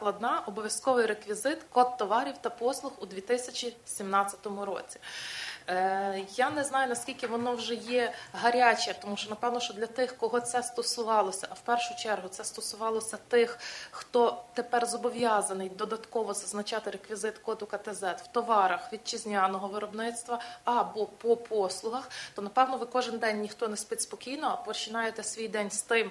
накладна, обов'язковий реквізит, код товарів та послуг у 2017 році. Е, Я не знаю наскільки воно вже є гаряче, тому що напевно, що для тих, кого це стосувалося, а в першу чергу це стосувалося тих, хто тепер зобов'язаний додатково зазначати реквізит коду КТЗ в товарах вітчизняного виробництва або по послугах, то напевно ви кожен день ніхто не спить спокійно, а починаєте свій день з тим,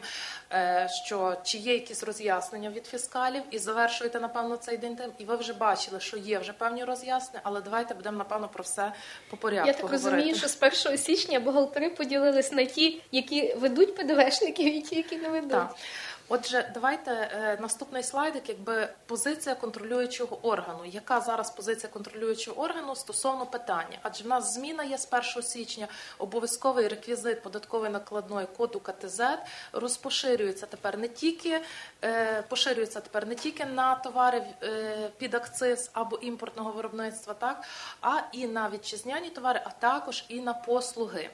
е, що чи є якісь роз'яснення від фіскалів, і завершуєте напевно цей день тим. І ви вже бачили, що є вже певні роз'яснення, але давайте будемо напевно про все по порядку. Я так говорити. розумію, що з 1 січня бухгалтери поділились на ті, які ведуть ПДВшників, і ті, які не ведуть. Так. Отже, давайте е, наступний слайдик, якби позиція контролюючого органу. Яка зараз позиція контролюючого органу стосовно питання? Адже в нас зміна є з 1 січня, обов'язковий реквізит податкової накладної коду КТЗ розпоширюється тепер не тільки е, поширюється тепер не тільки на товари е, під акциз або імпортного виробництва, так а і на вітчизняні товари, а також і на послуги.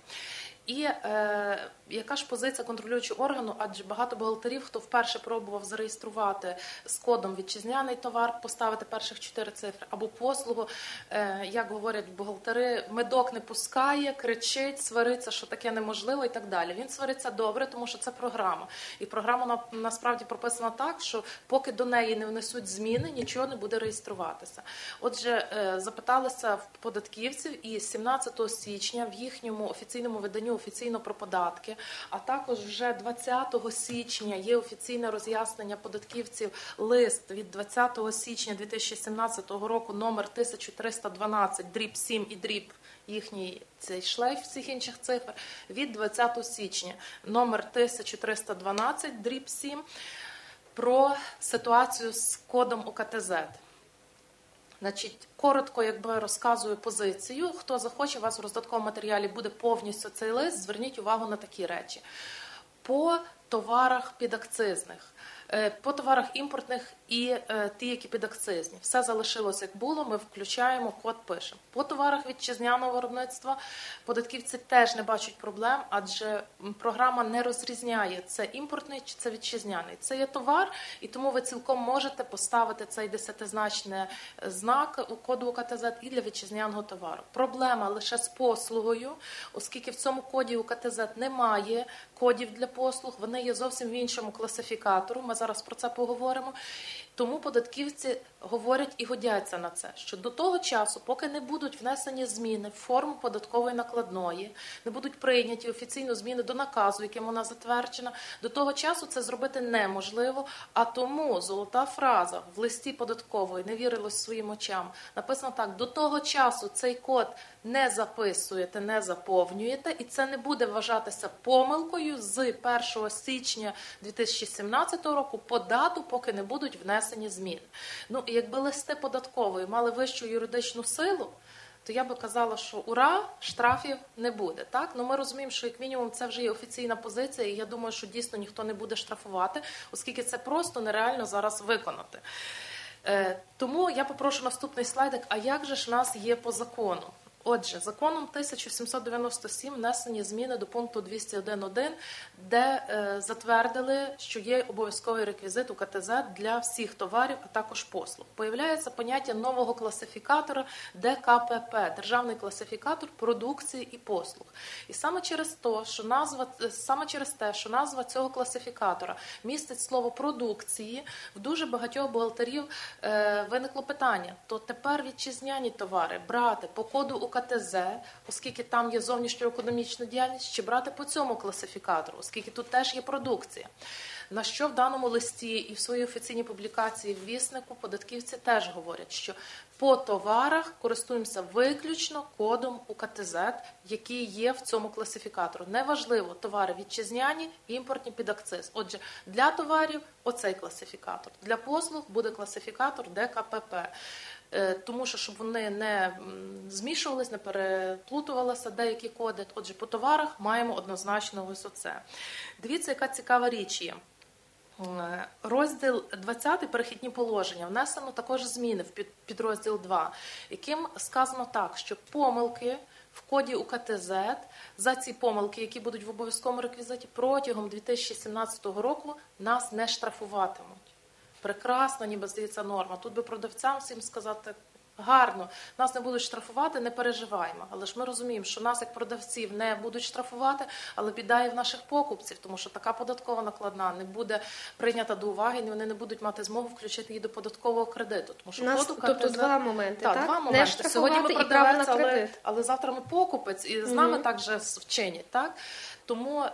І е, яка ж позиція контролюючого органу? Адже багато бухгалтерів, хто вперше пробував зареєструвати з кодом вітчизняний товар, поставити перших чотири цифри або послугу, е, як говорять бухгалтери, медок не пускає, кричить, свариться, що таке неможливо, і так далі. Він свариться добре, тому що це програма, і програма на, насправді прописана так, що поки до неї не внесуть зміни, нічого не буде реєструватися. Отже, е, запиталися в податківців, і 17 січня в їхньому офіційному виданню офіційно про податки, а також вже 20 січня є офіційне роз'яснення податківців лист від 20 січня 2017 року номер 1312 дріб 7 і дріб їхній цей шлейф всіх інших цифр від 20 січня номер 1312 дріб 7 про ситуацію з кодом УКТЗ. Значить, коротко, якби розказую позицію. Хто захоче, у вас в роздатковому матеріалі буде повністю цей лист. Зверніть увагу на такі речі. По товарах підакцизних, по товарах імпортних і е, ті, які підакцизні. Все залишилося як було. Ми включаємо код, пишемо. По товарах вітчизняного виробництва податківці теж не бачать проблем, адже програма не розрізняє це імпортний чи це вітчизняний. Це є товар, і тому ви цілком можете поставити цей десятизначний знак у коду УКТЗ і для вітчизняного товару. Проблема лише з послугою, оскільки в цьому коді УКТЗ немає кодів для послуг, вони є зовсім в іншому класифікатору. Ми зараз про це поговоримо. Тому податківці говорять і годяться на це, що до того часу, поки не будуть внесені зміни в форму податкової накладної, не будуть прийняті офіційно зміни до наказу, яким вона затверджена, до того часу це зробити неможливо. А тому золота фраза в листі податкової не вірилось своїм очам. Написано так: до того часу цей код не записуєте, не заповнюєте, і це не буде вважатися помилкою з 1 січня 2017 року по дату, поки не будуть внесені зміни. Ну якби листи податкової мали вищу юридичну силу. То я би казала, що ура, штрафів не буде. Так, ну ми розуміємо, що як мінімум це вже є офіційна позиція, і я думаю, що дійсно ніхто не буде штрафувати, оскільки це просто нереально зараз виконати. Е, тому я попрошу наступний слайдик. А як же ж нас є по закону? Отже, законом 1797 внесені зміни до пункту 201.1, де е, затвердили, що є обов'язковий реквізит у КТЗ для всіх товарів, а також послуг. Появляється поняття нового класифікатора ДКПП Державний класифікатор продукції і послуг. І саме через то, що назва саме через те, що назва цього класифікатора містить слово продукції, в дуже багатьох бухгалтерів е, виникло питання: то тепер вітчизняні товари брати по коду УКТЗ, оскільки там є зовнішньоекономічна діяльність, чи брати по цьому класифікатору, оскільки тут теж є продукція. На що в даному листі і в своїй офіційній публікації в віснику податківці теж говорять, що по товарах користуємося виключно кодом УКТЗ, який є в цьому класифікатору. Неважливо, товари вітчизняні, імпортні під акциз. Отже, для товарів оцей класифікатор, для послуг буде класифікатор ДКПП. Е, Тому що щоб вони не змішувались, не переплутувалися деякі коди. Отже, по товарах маємо однозначно ось оце. Дивіться, яка цікава річ є. Е, Розділ 20 перехідні положення внесено також зміни в підрозділ 2, яким сказано так, що помилки в коді УКТЗ за ці помилки, які будуть в обов'язковому реквізиті, протягом 2017 року нас не штрафуватимуть. Прекрасна, ніби здається норма. Тут би продавцям всім сказати. Гарно, нас не будуть штрафувати, не переживаємо. Але ж ми розуміємо, що нас, як продавців, не будуть штрафувати, але біда і в наших покупців, тому що така податкова накладна не буде прийнята до уваги, і вони не будуть мати змогу включити її до податкового кредиту. Тому що нас, тобто КТЗ два моменти, так, так? два моменти. штрафувати Сьогодні ми продавець, але, але завтра ми покупець, і з нами також вчинять. Так? Тому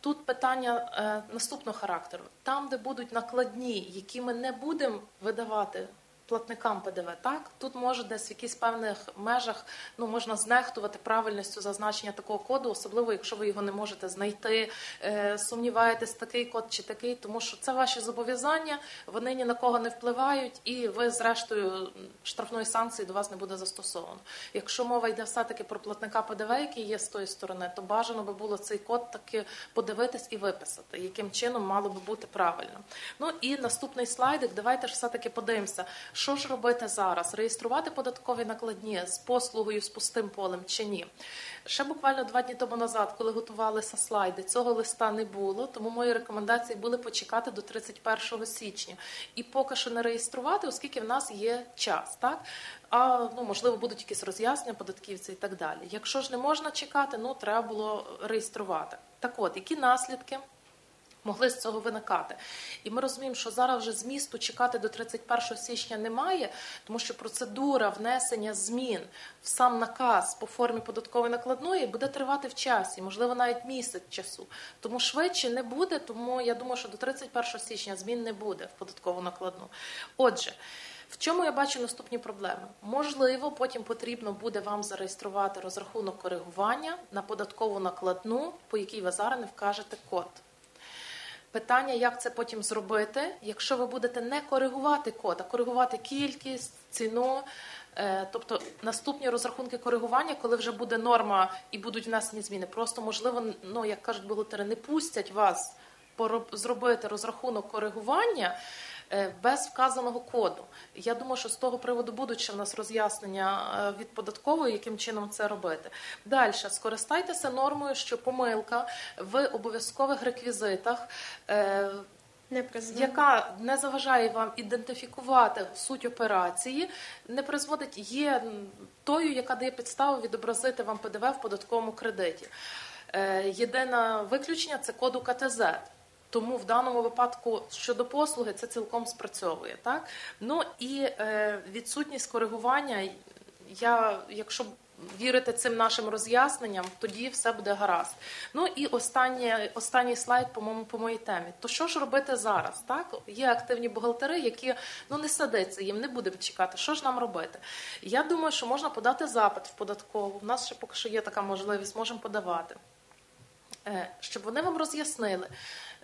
тут питання е, наступного характеру. Там, де будуть накладні, які ми не будемо видавати. Платникам ПДВ, так тут може десь в якихось певних межах ну можна знехтувати правильністю зазначення такого коду, особливо якщо ви його не можете знайти, е, сумніваєтесь, такий код чи такий, тому що це ваші зобов'язання, вони ні на кого не впливають, і ви, зрештою, штрафної санкції до вас не буде застосовано. Якщо мова йде все-таки про платника ПДВ, який є з тої сторони, то бажано би було цей код таки подивитись і виписати, яким чином мало би бути правильно. Ну і наступний слайдик. Давайте ж все-таки подивимося, що ж робити зараз: реєструвати податкові накладні з послугою з пустим полем чи ні. Ще буквально два дні тому назад, коли готувалися слайди, цього листа не було, тому мої рекомендації були почекати до 31 січня і поки що не реєструвати, оскільки в нас є час, так а ну можливо будуть якісь роз'яснення податківців і так далі. Якщо ж не можна чекати, ну треба було реєструвати. Так от, які наслідки? Могли з цього виникати, і ми розуміємо, що зараз вже змісту чекати до 31 січня немає, тому що процедура внесення змін в сам наказ по формі податкової накладної буде тривати в часі, можливо, навіть місяць часу. Тому швидше не буде. Тому я думаю, що до 31 січня змін не буде в податкову накладну. Отже. В чому я бачу наступні проблеми? Можливо, потім потрібно буде вам зареєструвати розрахунок коригування на податкову накладну, по якій ви зараз не вкажете код. Питання, як це потім зробити, якщо ви будете не коригувати код, а коригувати кількість, ціну. е, Тобто наступні розрахунки коригування, коли вже буде норма і будуть внесені зміни, просто можливо, ну як кажуть бухгалтери, не пустять вас зробити розрахунок коригування без вказаного коду. Я думаю, що з того приводу будуть ще в нас роз'яснення е, від податкової, яким чином це робити. Далі скористайтеся нормою, що помилка в обов'язкових реквізитах. е, Не яка не заважає вам ідентифікувати суть операції, не призводить є тою, яка дає підставу відобразити вам ПДВ в податковому кредиті. Е, Єдине виключення це коду КТЗ. Тому в даному випадку щодо послуги це цілком спрацьовує. Так? Ну і е, відсутність коригування. Я, якщо вірити цим нашим роз'ясненням, тоді все буде гаразд. Ну і останнє, останній слайд по моєму по моїй темі. То що ж робити зараз? Так є активні бухгалтери, які ну не садиться їм, не будемо чекати. Що ж нам робити? Я думаю, що можна подати запит в податкову. У нас ще поки що є така можливість, можемо подавати. Е, Щоб вони вам роз'яснили,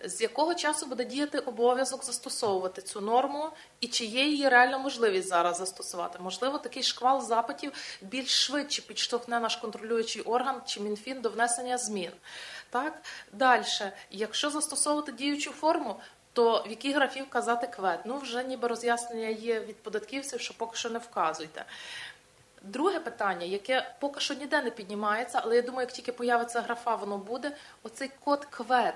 з якого часу буде діяти обов'язок застосовувати цю норму, і чи є її реальна можливість зараз застосувати. Можливо, такий шквал запитів більш швидше підштовхне наш контролюючий орган чи МінФін до внесення змін. Так далі, якщо застосовувати діючу форму. То в якій графі вказати квет? Ну вже ніби роз'яснення є від податківців, що поки що не вказуйте. Друге питання, яке поки що ніде не піднімається, але я думаю, як тільки появиться графа, воно буде. Оцей код квет.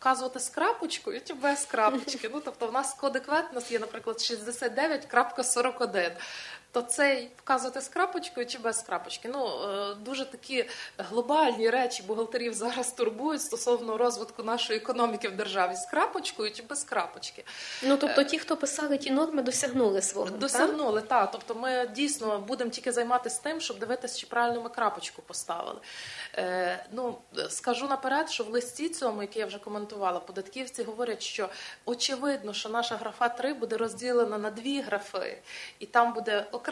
Вказувати з крапочкою чи без крапочки. Ну, тобто, в нас коди квет, у нас є, наприклад, 69.41. То цей вказувати з крапочкою чи без крапочки. Ну, е, дуже такі глобальні речі бухгалтерів зараз турбують стосовно розвитку нашої економіки в державі з крапочкою чи без крапочки. Ну тобто ті, хто писали ті норми, досягнули свого. Досягнули, так. Тобто ми дійсно будемо тільки займатися тим, щоб дивитися, чи правильно ми крапочку поставили. Е, ну, скажу наперед, що в листі цьому, який я вже коментувала, податківці говорять, що очевидно, що наша графа 3 буде розділена на дві графи, і там буде окремо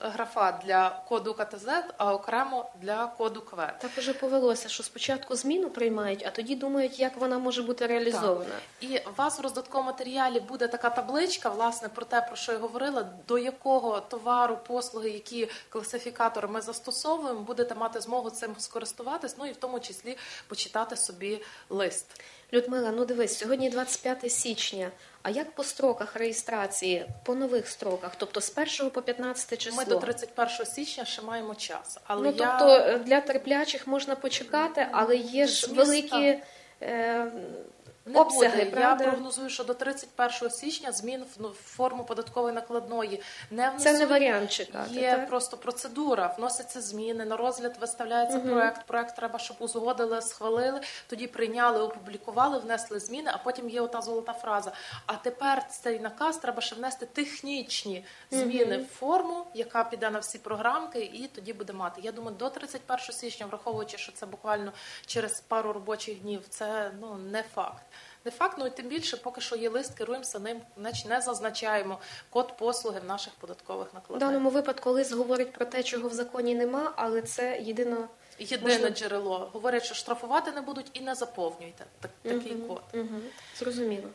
графа для коду КТЗ, а окремо для коду КВЕТ. Так уже повелося, що спочатку зміну приймають, а тоді думають, як вона може бути реалізована. І у вас в роздатковому матеріалі буде така табличка, власне, про те, про що я говорила, до якого товару, послуги, які класифікатори ми застосовуємо, будете мати змогу цим скористуватись, ну і в тому числі почитати собі лист. Людмила, ну дивись, сьогодні 25 січня. А як по строках реєстрації, по нових строках, тобто з 1 по 15 число? Ми до 31 січня ще маємо час. Але Ну я... тобто е, для терплячих можна почекати, але є ж міста. великі. Е, Не обсяги, буде. Я прогнозую, що до 31 січня змін в ну, форму податкової накладної не внесуть. Це не варіант чекати. Є так? просто процедура, вносяться зміни, на розгляд виставляється проект. Проект треба, щоб узгодили, схвалили, тоді прийняли, опублікували, внесли зміни, а потім є ота золота фраза. А тепер цей наказ треба ще внести технічні зміни в форму, яка піде на всі програмки, і тоді буде мати. Я думаю, до 31 січня, враховуючи, що це буквально через пару робочих днів, це ну не факт. Не факт, ну і тим більше, поки що є лист, керуємося ним, значить не зазначаємо код послуги в наших податкових В даному випадку лист говорить про те, чого в законі нема, але це єдино Єдине Можливо. джерело. Говорять, що штрафувати не будуть і не заповнюйте так, такий код. Угу. Зрозуміло.